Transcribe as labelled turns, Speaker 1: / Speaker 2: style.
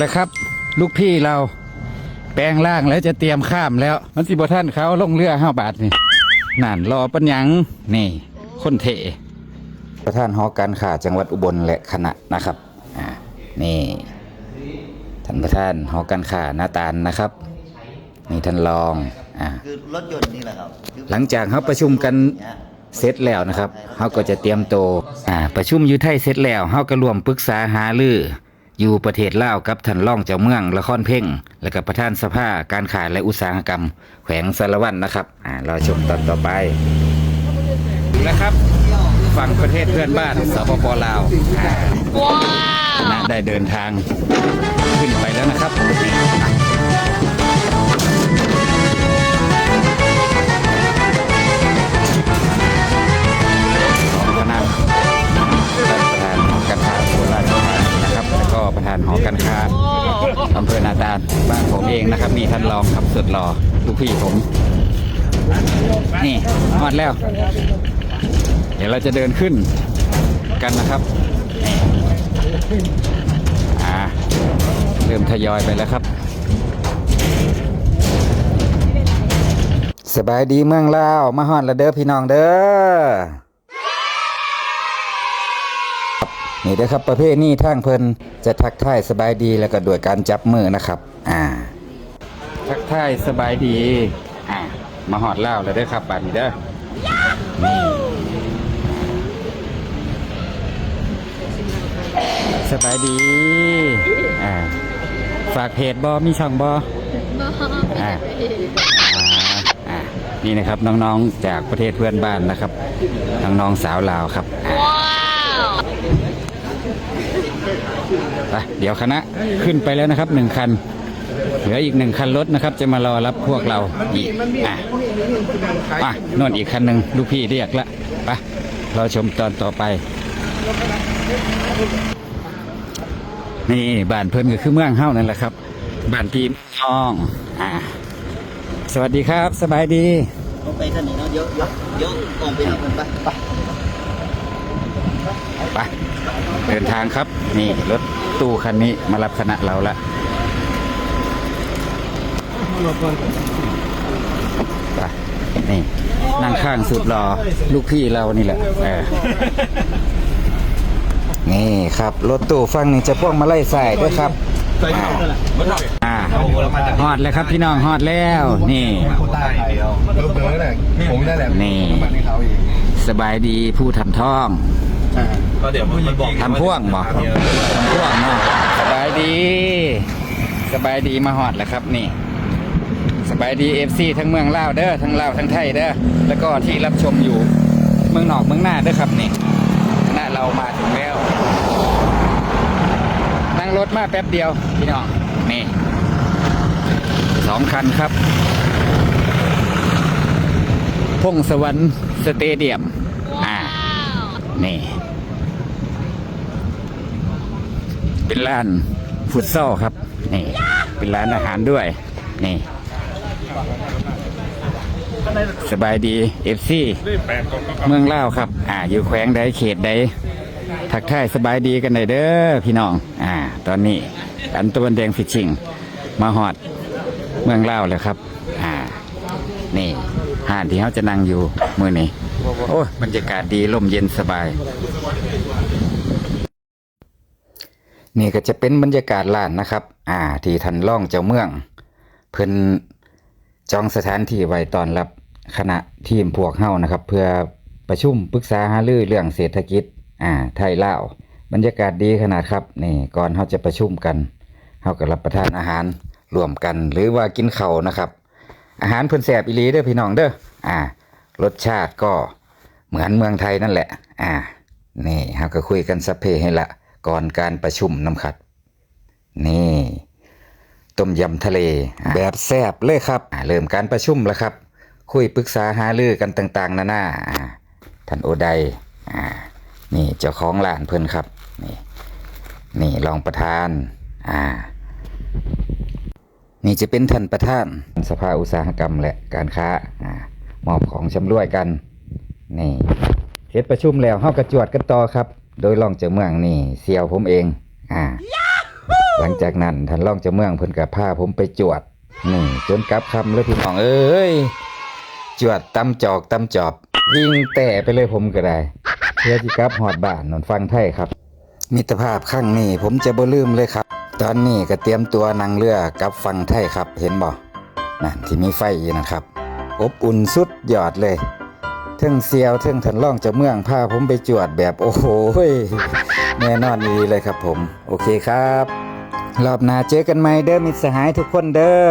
Speaker 1: แล้วครับ ลูกพี่เราแปลงร่างแล้วจะเตรียมข้ามแล้ว มันสิบท่านเขาลงเรือห้าบาทนี่นั่นรอปัญญังนี่ คนเทประธานหอการข่าจังหวัดอุบลและคณะนะครับอ่านี่ท่านประธานหอการข่าหน้าตาลนะครับ นี่ท่านรองอ่า
Speaker 2: คือรถยนต์นี่แหละครับ
Speaker 1: หลังจากเขาประชุมกันเสร็จแล้วนะครับเขาก็จะเตรียมโตวอ่าประชุมอยู่ไทยเสร็จแล้วเขาก็รวมปรึกษาหารือ อยู่ประเทศลาวกับท่านรองเจ้าเมืองละครเพ่ง และกับประธานสภาการขายและอุตสาหกรรม แขวงสารวันนะครับอ่าเราชมตอนต่อไปแล้วครับ ฝั่งประเทศเพื่อนบ้านสปปลาวอ่าคณะได้เดินทางขึ้นไปแล้วนะครับ นี่ท่านรองครับสุดหล่อลูกพี่ผม นี่ฮอดแล้ว เดี๋ยวเราจะเดินขึ้นกันนะครับอ่าเริ่มทยอยไปแล้วครับ สบายดีเมืองลาวมาฮอดล้วเด้อพี่น้องเด้อนี่เด้อครับประเภทนี้ทางเพิ่นจะทักทายสบายดีแล้วก็ด้วยการจับมือนะครับ อ่า ทักทายสบายดี อ่ามาหอดเล่าวแล้วเด้อครับบัดนี้เด้อนี่สบายดี อ่า ฝากเพจบอมีช่องบออ่าอ่าอ่า นี่นะครับน้องๆจากประเทศเพื่อนบ้านนะครับ น้องๆสาวลาวครับอ่าไปเดี๋ยวคณะขึ้นไปแล้วนะครับหนึ่งคัน เหลืออีกหนึ่งคันรถนะครับ จะมารอรับพวกเราอีกอะอะนนอีกคันหนึ่งลูกพี่เรียกละไปเราชมตอนต่อไป นี่บ้านเพิ่นก็คือเมืองเฮ้านั่นแหละครับบ้านพี่น้องอ่าสวัสดีครับสบายดี
Speaker 2: รถไปท่านนี้เนาะเยอะเยอะเยอะก่อนไปเอาคนไปไป
Speaker 1: ไปเดินทางครับ นี่รถตู้คันนี้มารับคณะเราละ ไปนี่นั่งข้างสุดรอลูกพี่เรานี่แหละเออนี่ครับ รถตู้ฟังนี่จะพวกมาไล่ใส่ด้วยครับอ่าฮอดแล้วครับพี่น้องฮอดแล้ว นี่
Speaker 3: รูปเดิมนั่นแหละผมนั่นแหละ
Speaker 1: นี่
Speaker 3: มันให้เขาอีก
Speaker 1: สบายดีผู้ทำท่อง
Speaker 3: ก็เดี๋ยวมันบอก
Speaker 1: ทำพ่วงบ่ทำพ่วงเนาะสบายดี สบายดีมาหอดแล้วครับนี่ สบายดีเอฟซีทั้งเมืองลาวเด้อทั้งลาวทั้งไทยเด้อแล้วก็ที่รับชมอยู่เมืองนอกเมืองหน้าเด้อครับนี่คณะเรามาถึงแล้วนั่งรถมาแป๊บเดียวพี่น้องนี่สองคันครับ พงสวรรค์สเตเดียมอ่านี่ เป็นร้านฟุตซอลครับ นี่ เป็นร้านอาหารด้วย นี่ สบายดีเอฟซีเมืองเล่าครับ อ่า อยู่แขวงใดเขตใดทักทายสบายดีกันเลยเด้อพี่น้อง อ่า ตอนนี้อันตะวันแดงฟิชชิง มาหอดเมืองเล่าเลยครับ อ่า นี่ห้านที่เขาจะนั่งอยู่มือนี้โอ้บรรยากาศดีลมเย็นสบาย นี่ก็จะเป็นบรรยากาศร้านนะครับ อ่า ที่ทันล่องเจ้าเมือง เพิ่น จองสถานที่ไว้ตอนรับคณะทีมพวกเฮานะครับ เพื่อประชุมปรึกษาหารือเรื่องเศรษฐกิจอ่าไทยลาวบรรยากาศดีขนาดครับนี่ก่อนเฮาจะประชุมกันเฮาก็รับประทานอาหารร่วมกัน หรือว่ากินข้าวนะครับ อาหารเพิ่นแซ่บอีหลีเด้อพี่น้องเด้ออ่ารสชาติก็เหมือนเมืองไทยนั่นแหละ อ่านี่เฮาก็คุยกันสัพเพให้ละก่อนการประชุมน้ำขัดนี่ ต้มยำทะเล แบบแซ่บเลยครับ เริ่มการประชุมแล้วครับ คุยปรึกษาหารือกันต่าง ๆนานาอ่าท่านโอไดอนี่เจ้าของร้านเพิ่นครับนี่นี่รองประธานอ่านี่จะเป็นท่านประธานสภาอุตสาหกรรมและการค้าอ่ามอบของชำร่วยกันนี่เสร็จประชุมแล้วเฮากระจวดกันต่อครับ โดยรองเจ้าเมืองนี่เสี่ยวผมเองอ่า หลังจากนั้นท่านรองจ้าเมืองเพิ่นก็พาผมไปจวดนี่จนกลับคำเลยพี่น้องเอ้ยจวดตำจอกตำจอบวิ่งแต่ไปเลยผมก็ได้เพื่อที่กลับหอดบ้านนนฟังไทยครับ มิตรภาพครั้งนี้ผมจะบ่ลืมเลยครับ ตอนนี้ก็เตรียมตัวนั่งเรือกลับฟังไทยครับ เห็นบ่นั่นที่มีไฟนะครับ อบอุ่นสุดยอดเลยเทิงเซียวเทิงทันล่องจ้าเมืองพาผมไปจวดแบบโอ้โหแน่นอนดีเลยครับผม โอเคครับ รอบหน้าเจอกันใหม่เด้อมิตรสหายทุกคนเด้อ